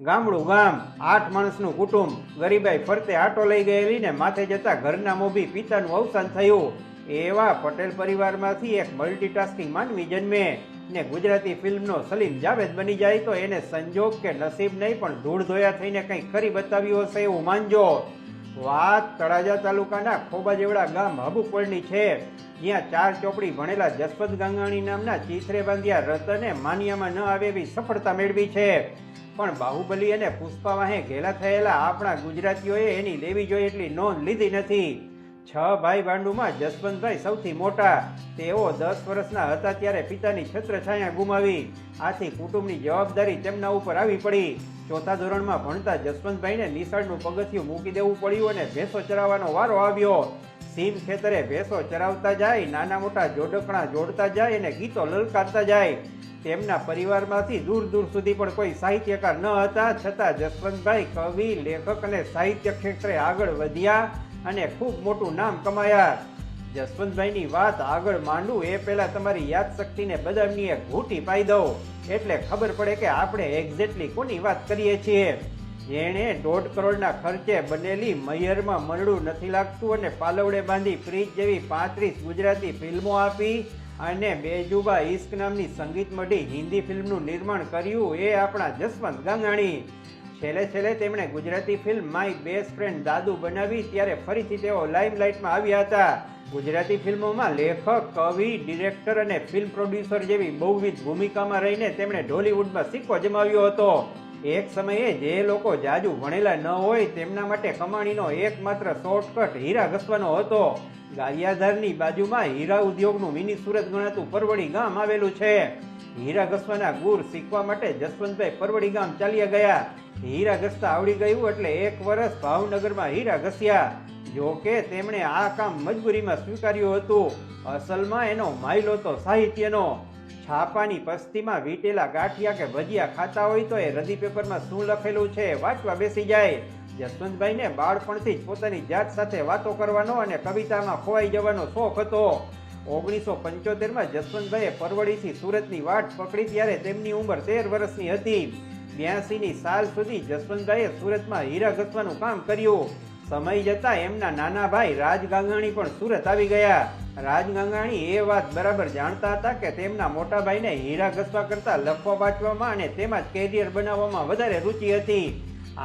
ગામડું ગામ, આઠ માણસનું કુટુંબ, ગરીબાઈ ફરતે આટો લઈ ગયેલી ને માથે જતા ઘરના મોભી પિતાનું અવસાન થયું. એવા પટેલ પરિવારમાંથી એક મલ્ટીટાસ્કિંગ માનવી જન્મે ને ગુજરાતી ફિલ્મનો સલીમ જાવેદ બની જાય તો એને સંજોગ કે નસીબ નહીં, પણ ધૂળ ધોયા થઈને કંઈક કરી બતાવ્યું હશે એવું માનજો. વાત તળાજા તાલુકાના ખોબા જેવડા ગામ હબુપળની છે. જ્યાં ચાર ચોપડી ભણેલા જસપત ગાંગાણી નામના ચીથરે બાંધ્યા રતને માન્યામાં ન આવે એવી સફળતા મેળવી છે. પણ બાહુબલી અને પુષ્પા વાહે ઘેલા થયેલા આપણા ગુજરાતીઓએ એની લેવી જોઈએ એટલી નોંધ લીધી નથી. છ ભાઈ ભાંડુમાં જસવંતભાઈ સૌથી મોટા. તેઓ દસ વર્ષના હતા ત્યારે પિતાની છત્રછાયા ગુમાવી. આથી કુટુંબની જવાબદારી તેમના ઉપર આવી પડી. ચોથા ધોરણમાં ભણતા જસવંતભાઈને નિશાળનું પગથિયું મૂકી દેવું પડ્યું અને ભેંસો ચરાવવાનો વારો આવ્યો. સીમ ખેતરે ભેંસો ચરાવતા જાય, નાના મોટા જોડકણા જોડતા જાય અને ગીતો લલકારતા જાય. તેમના પરિવારમાંથી દૂર દૂર સુધી પણ કોઈ સાહિત્યકાર ન હતા, છતાં જસવંતભાઈ કવિ, લેખક અને સાહિત્ય ક્ષેત્રે આગળ વધ્યા અને ખૂબ મોટું નામ કમાયા. જસવંતભાઈની વાત આગળ માંડું એ પહેલાં તમારી યાદશક્તિને બદામની એક ઘૂંટી પાઈ દઉં. એટલે ખબર પડે કે આપણે એક્ઝેક્ટલી કોની વાત કરીએ છીએ. જેણે દોઢ કરોડના ખર્ચે બનેલી મયરમાં મરડું નથી લાગતું અને પાલવડે બાંધી પ્રીત જેવી પાંત્રીસ ગુજરાતી ફિલ્મો આપી અને બેજુબા ઇશ્ક નામની સંગીત મઢી હિન્દી ફિલ્મનું નિર્માણ કર્યું એ આપણા જસવંત ગાંગાણી. છેલ્લે છેલ્લે તેમણે Gujarati film my best friend Dadu બનાવી ત્યારે ફરીથી તેઓ લાઇમલાઇટમાં આવ્યા હતા. ગુજરાતી ફિલ્મોમાં લેખક, કવિ, ડિરેક્ટર અને ફિલ્મ પ્રોડ્યુસર જેવી બહુવિધ ભૂમિકામાં રહીને તેમણે ઢોલિવૂડમાં સિક્કો જમાવ્યો હતો. એક સમયે જે લોકો જાજુ ભણેલા ન હોય તેમના માટે કમાણીનો એકમાત્ર શોર્ટકટ હીરા ઘસવાનો હતો. ગારિયાધારની બાજુમાં હીરા ઉદ્યોગનું મિની સુરત ગણાતું પરવડી ગામ આવેલું છે. હીરા ઘસવાના ગુર શીખવા માટે જસવંતભાઈ પરવડી ગામ ચાલ્યા ગયા. હીરા ઘસતા આવડી ગયું એટલે એક વર્ષ ભાવનગરમાં હીરા ઘસ્યા. જો કે તેમણે આ કામ મજબૂરીમાં સ્વીકાર્યું હતું. અસલમાં એનો માયલો તો સાહિત્યનો. છાપાની પસ્તીમાં વીટેલા ગાંઠિયા કે ભજીયા ખાતા હોય તો એ રદી પેપરમાં શું લખેલું છે વાંચવા બેસી જાય. જસવંતભાઈને બાળપણથી જ પોતાની જાત સાથે વાતો કરવાનો અને કવિતામાં ખોવાઈ જવાનો શોખ હતો. ઓગણીસો પંચોતેરમાં જસવંતભાઈએ પરવડીથી સુરતની વાટ પકડી ત્યારે તેમની ઉંમર તેર વર્ષની હતી. બ્યાસીની સાલ સુધી જસવંતભાઈએ સુરતમાં હીરા ઘસવાનું કામ કર્યું. સમય જતા એમના નાના ભાઈ રાજ ગાંગાણી પણ સુરત આવી ગયા. રાજ ગાંગાણી એ વાત બરાબર જાણતા હતા કે તેમના મોટા ભાઈને હીરા ઘસવા કરતા લખવા વાંચવામાં અને તેમાં જ કેરિયર બનાવવામાં વધારે રુચિ હતી.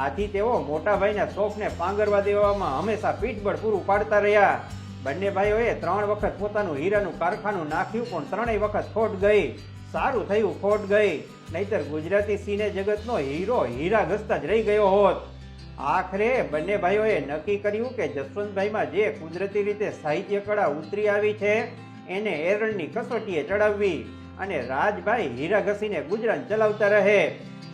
આથી તેઓ મોટા ભાઈના શોખને પાંગરવા દેવામાં હંમેશા પીઠબળ પૂરું પાડતા રહ્યા. બંને ભાઈઓએ ત્રણ વખત પોતાનું હીરાનું કારખાનું નાખ્યું, પણ ત્રણેય વખત ખોટ ગઈ. સારું થયું ખોટ ગઈ. નહીતર ગુજરાતી સિને જગતનો હીરો હીરા ઘસતા જ રહી ગયો હોત. આખરે બંને ભાઈઓએ નક્કી કર્યું કે જસવંતભાઈમાં જે કુદરતી રીતે સાહિત્ય કળા ઉતરી આવી છે, એને એરણની કસોટીએ ચડાવવી અને રાજભાઈ હીરા ઘસીને ગુજરાન ચલાવતા રહે.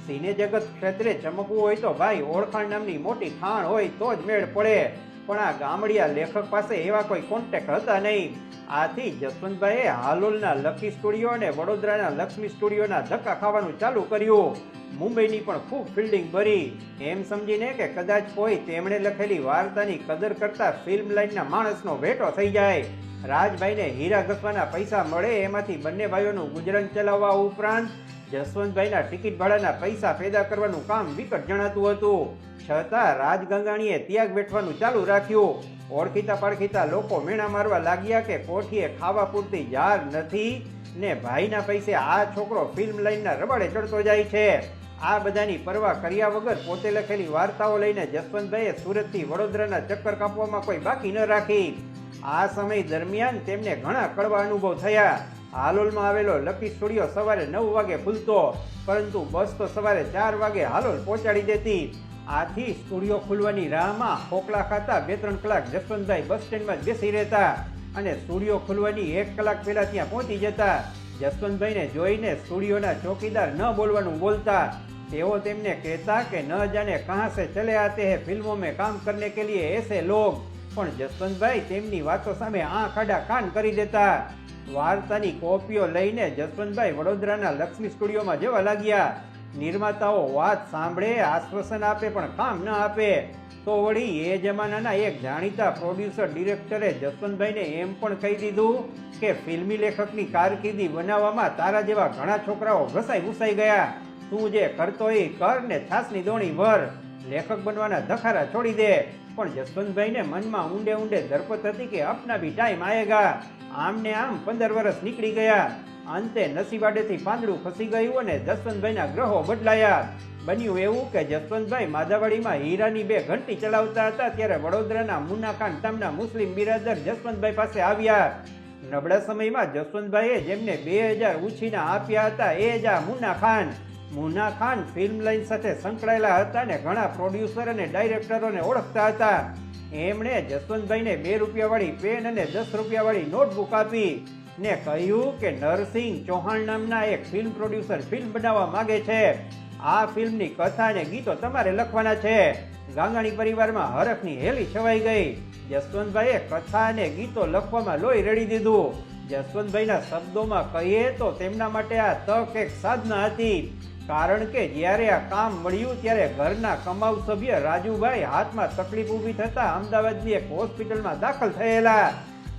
સિને જગત ક્ષેત્રે ચમકવું હોય તો ભાઈ ઓળખાણ નામની મોટી ખાણ હોય તો જ મેળ પડે. પણ આ ગામડિયા લેખક પાસે એવા કોઈ કોન્ટેક્ટ હતા નહીં. આથી જસવંતભાઈએ હાલોલના લકી સ્ટુડિયો અને વડોદરાના લક્ષ્મી સ્ટુડિયોના ધક્કા ખાવાનું ચાલુ કર્યું. મુંબઈની પણ ખૂબ ફિલ્ડિંગ ભરી એમ સમજીને કે કદાચ કોઈ તેમણે લખેલી વાર્તાની કદર કરતા ફિલ્મ લાઇનના માણસનો ભેટો થઈ જાય. રાજભાઈને હીરા ઘસવાના પૈસા મળે એમાંથી બંને ભાઈઓનું ગુજરાન ચલાવવા ઉપરાંત જસવંતભાઈના ટિકિટ ભાડાના પૈસા પેદા કરવાનું કામ વિકટ જણાતું હતું. છતાં રાજ ગંગાણીએ ત્યાગ વેઠવાનું ચાલુ રાખ્યું. ઓળખીતા પાળખીતા લોકો મેણા મારવા લાગ્યા કે કોઠીએ ખાવા પૂરતી જાર નથી ને ભાઈના પૈસે આ છોકરો ફિલ્મ લાઈનના રબાડે ચડતો જાય છે. આ બધાની પરવા કર્યા વગર પોતે લખેલી વાર્તાઓ લઈને જસવંતભાઈએ સુરતથી વડોદરાના ચક્કર કાપવામાં કોઈ બાકી ન રાખી. આ સમય દરમિયાન તેમને ઘણા કડવા અનુભવ થયા. હાલોલમાં આવેલો લકી સ્ટુડિયો સવારે નવ વાગે ખુલતો, પરંતુ બસ તો સવારે ચાર વાગે હાલોલ પહોંચાડી દેતી. આથી સ્ટુડિયો ખુલવાની રાહમાં ખોકલા ખાતા બે ત્રણ કલાક જસવંતભાઈ બસ સ્ટેન્ડમાં જ બેસી રહેતા અને સ્ટુડિયો ખુલવાની એક કલાક પહેલાં ત્યાં પહોંચી જતા. જસવંતભાઈને જોઈને સ્ટુડિયોના ચોકીદાર ન બોલવાનું બોલતા તેઓ તેમને કહેતા કે ન જાને કહાં સે ચલે આતે હે ફિલ્મો મેં કામ કરને કે લીએ એસે લોગ. પણ જસવંતભાઈ તેમની વાતો સામે આંખ આડા કાન કરી દેતા. વાર્તાની કોપીઓ લઈને જસવંતભાઈ વડોદરાના લક્ષ્મી સ્ટુડિયોમાં જવા લાગ્યા. નિર્માતાઓ વાત સાંભળે, આશ્વાસન આપે, પણ કામ ન આપે. તો વળી એ જમાનાના એક જાણીતા પ્રોડ્યુસર ડિરેક્ટરે જસવંતભાઈને એમ પણ કહી દીધું કે ફિલ્મી લેખકની કારકિર્દી બનાવવામાં તારા જેવા ઘણા છોકરાઓ ઘસાઈ ઘૂસાઈ ગયા. તું જે કરતો એ કર ને છાસની દોણી ભર. લેખક બનવાના ધખારા છોડી દે. પણ જસવંતભાઈને મનમાં ઊંડે ઊંડે ધરપત હતી કે અપના બી ટાઈમ આયેગા આમ ને આમ પંદર વર્ષ નીકળી ગયા. અંતે નસીબાડેથી પાંદડું ખસી ગયું અને જસવંતભાઈના ગ્રહો બદલાયા. બન્યું એવું કે જસવંતભાઈ માધાવાડીમાં હીરાની બે ઘંટી ચલાવતા હતા ત્યારે વડોદરાના મુન્ના ખાન નામના મુસ્લિમ બિરાદર જસવંતભાઈ પાસે આવ્યા. નબળા સમયમાં જસવંતભાઈએ જેમને બે હજાર ઉછીના આપ્યા હતા એ જ આ મુન્ના ખાન મુન્ના ખાન ફિલ્મ લાઈન સાથે સંકળાયેલા હતા ને ઘણા પ્રોડ્યુસર અને ડાયરેક્ટરોને ઓળખતા હતા. એમણે જસવંતભાઈને બે રૂપિયાવાળી પેન અને દસ રૂપિયાવાળી નોટબુક આપી ને કહ્યું કે નરસિંહ ચૌહાણ નામના એક ફિલ્મ પ્રોડ્યુસર ફિલ્મ બનાવવા માગે છે. આ ફિલ્મની કથા અને ગીતો તમારે લખવાના છે. ગાંગાણી પરિવારમાં હરખની હેલી છવાઈ ગઈ. જસવંતભાઈએ કથા અને ગીતો લખવામાં લોહી રેડી દીધું. જસવંતભાઈના શબ્દોમાં કહીએ તો તેમના માટે આ તક એક સાધના હતી. કારણ કે જ્યારે આ કામ મળ્યું ત્યારે ઘરના કમાવ સભ્ય રાજુભાઈ હાથમાં તકલીફ ઊભી થતા અમદાવાદની એક હોસ્પિટલમાં દાખલ થયેલા.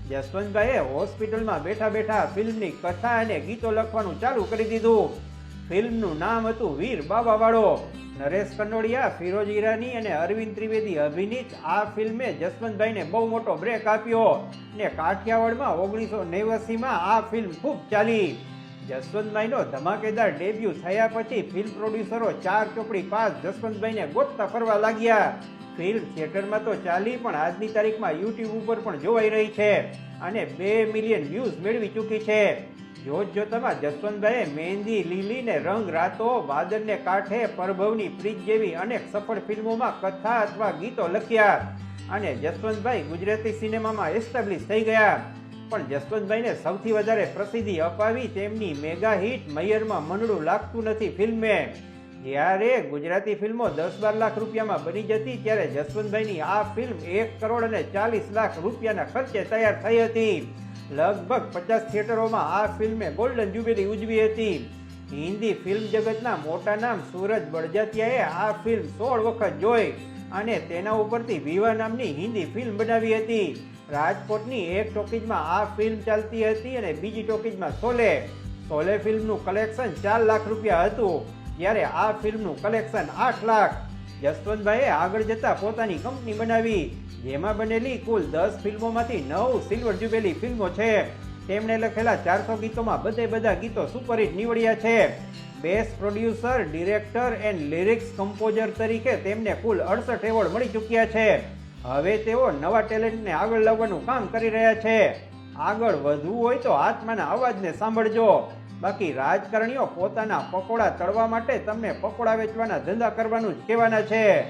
જસવંતભાઈએ હોસ્પિટલમાં બેઠા બેઠા ફિલ્મની કથા અને ગીતો લખવાનું ચાલુ કરી દીધું. ફિલ્મનું નામ હતું વીર બાબાવાળો. નરેશ કનોડિયા ફિરોજ ઈરાની અને અરવિંદ ત્રિવેદી અભિનીત આ ફિલ્મે જસવંતભાઈને બહુ મોટો બ્રેક આપ્યો ને કાઠિયાવાડમાં ઓગણીસો નેવ્યાસીમાં આ ફિલ્મ ખૂબ ચાલી. જસવંતભાઈનો ધમાકેદાર ડેબ્યુ થયા પછી ફિલ્મ પ્રોડ્યુસરો ચાર ચોપડી પાસ જસવંતભાઈને ગોતતા ફરવા લાગ્યા. ફિલ્મ થિયેટરમાં તો ચાલી, પણ આજની તારીખમાં યુટ્યુબ ઉપર પણ જોવાઈ રહી છે અને બે મિલિયન વ્યૂઝ મેળવી ચૂકી છે. જોત જોતામાં જસવંતભાઈએ મહેંદી લીલીને રંગ રાતો વાદળને કાંઠે પરભવની પ્રીત જેવી અનેક સફળ ફિલ્મોમાં કથા અથવા ગીતો લખ્યા. અને જસવંતભાઈ ગુજરાતી સિનેમામાં એસ્ટાબ્લિશ થઈ ગયા. પણ જસવંતભાઈને સૌથી વધારે પ્રસિદ્ધિ અપાવી તેમની મેગા હિટ મૈયરમાં મનડું લાગતું નથી ફિલ્મે. જ્યારે ગુજરાતી ફિલ્મો દસ બાર લાખ રૂપિયામાં બની જતી, ત્યારે જસવંતભાઈની આ ફિલ્મ એક કરોડ અને ચાલીસ લાખ રૂપિયાના ખર્ચે તૈયાર થઈ હતી. લગભગ પચાસ થિયેટરોમાં આ ફિલ્મે ગોલ્ડન જ્યુબિલી ઉજવી હતી. હિન્દી ફિલ્મ જગતના મોટા નામ સૂરજ બળજાતિયાએ આ ફિલ્મ સોળ વખત જોઈ અને તેના ઉપરથી વિવા નામની હિન્દી ફિલ્મ બનાવી હતી. રાજકોટની એક ટોકીજમાં આ ફિલ્મ ચાલતી હતી અને બીજી ટોકીજમાં સોલે. સોલે ફિલ્મનું કલેક્શન ચાર લાખ રૂપિયા હતું. જ્યારે આ ફિલ્મનું કલેક્શન આઠ લાખ જસવંતભાઈએ આગળ જતા પોતાની કંપની બનાવી, જેમાં બનેલી કુલ દસ ફિલ્મોમાંથી નવ સિલ્વર જ્યુબેલી ફિલ્મો છે. તેમણે લખેલા ચારસો ગીતોમાં બધે બધા ગીતો સુપરહિટ નીવડ્યા છે. Best producer director and lyrics composer તરીકે તેમને કુલ અડસઠ એવોર્ડ મળી ચૂક્યા છે. હવે તેઓ નવા ટેલેન્ટને આગળ લાવવાનું કામ કરી રહ્યા છે. આગળ વધવું હોય તો આત્માના અવાજને સાંભળજો. બાકી રાજકારણીઓ પોતાના પકોડા તળવા માટે તમને પકોડા વેચવાના ધંધા કરવાનું જ કહેવાના છે.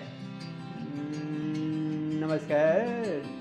નમસ્કાર.